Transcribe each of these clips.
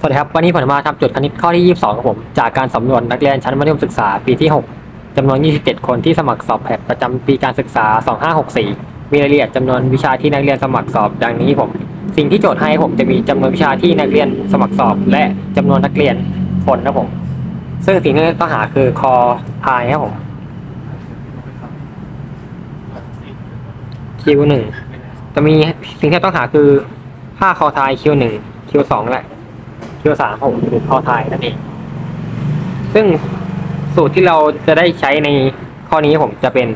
สวัสดีครับ วันนี้ผมมาทำโจทย์คณิตข้อที่ 22ครับผม จากการสำรวจนักเรียนชั้นมัธยมศึกษาปีที่ 6จำนวน 27 คนที่สมัครสอบแพทประจำปีการศึกษา 2564 มีรายละเอียดจำนวนวิชาที่นักเรียนสมัครสอบดังนี้ผม สิ่งที่โจทย์ให้ผมจะมีจำนวนวิชาที่นักเรียนสมัครสอบ และจำนวนนักเรียนคนนะผม ซึ่งสิ่งที่ต้องหาคือคอพายครับผมคิวหนึ่งจะมีสิ่งที่ต้องหาคือค่าคอทายคิวหนึ่งคิวสองแหละ คิวสามผมคือคอทายนั่นเอง ซึ่งสูตรที่เราจะได้ใช้ในข้อนี้ผมจะเป็น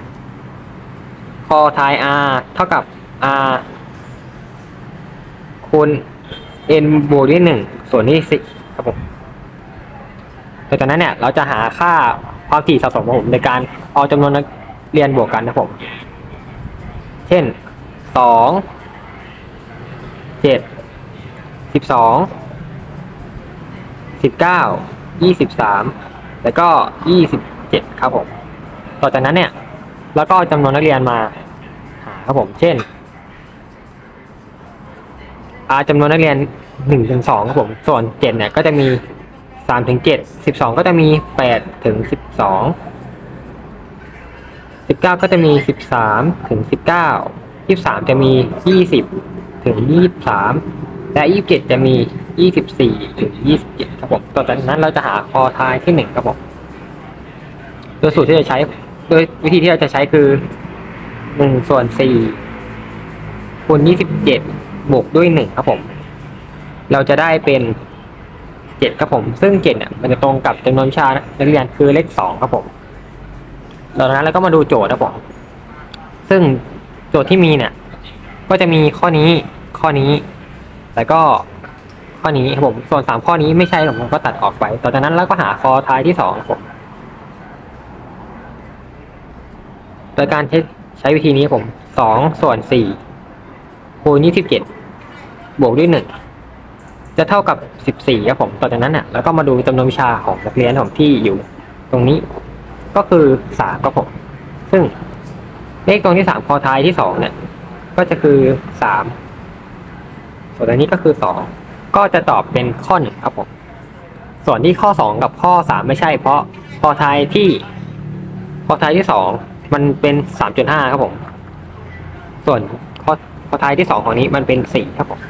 คอทาย r เท่ากับ r คูณ n บวกด้วยหนึ่งส่วนที่สิครับผมแต่จากนั้นเนี่ย เราจะหาค่าความถี่สะสมของผมในการเอาจำนวนนักเรียนบวกกันนะครับผม เช่นสองเจ็ดสิบสอง สิบเก้ายี่สิบสามแล้วก็ยี่สิบเจ็ดครับผมต่อจากนั้นเนี่ยแล้วก็จำนวนนักเรียนมาหาครับผม เช่นอาจำนวนนักเรียนหนึ่งถึงสองครับผม ส่วนเจ็ดเนี่ยก็จะมีสามถึงเจ็ดสิบสองก็จะมีแปดถึงสิบสองสิบเก้าก็จะมีสิบสามถึงสิบเก้ายี่สามจะมียี่สิบถึงยี่สามและยี่สิบเจ็ดจะมี ยี่สิบสี่ถึงยี่สิบเจ็ดครับผมต่อจากนั้นเราจะหาคอทายที่หนึ่งครับผม โดยสูตรที่จะใช้ โดยวิธีที่เราจะใช้คือหนึ่งส่วนสี่คูณยี่สิบเจ็ดบวกด้วยหนึ่งครับผม เราจะได้เป็นเจ็ดครับผม ซึ่งเจ็ดเนี่ย มันจะตรงกับจำนวนวิชานักเรียนคือเลขสองครับผมหลังจากนั้นเราก็มาดูโจทย์นะผม ซึ่งโจทย์ที่มีเนี่ย ก็จะมีข้อนี้ ข้อนี้ แล้วก็ ข้อนี้ครับผมส่วนสามข้อนี้ไม่ใช่ผมก็ตัดออกไป ต่อจากนั้นเราก็หาคอท้ายที่สองผม โดยการใช้ใช้วิธีนี้ผมสองส่วนสี่คูณยี่สิบเจ็ดบวกด้วยหนึ่งจะเท่ากับสิบสี่ครับผม ต่อจากนั้นเนี่ยแล้วก็มาดูจำนวนวิชาของนักเรียนของที่อยู่ ตรงนี้ก็คือสามครับผม ซึ่งเลขตรงที่สามคอท้ายที่สองเนี่ย ก็จะคือสามส่วนอันนี้ก็คือสอง ก็จะตอบเป็นข้อหนึ่งครับผมส่วนที่ข้อสองกับข้อสามไม่ใช่ เพราะคอทายที่คอทายที่สองมันเป็นสามจุดห้าครับผม ส่วนพอพอทายที่สองของนี้มันเป็นสี่ครับผม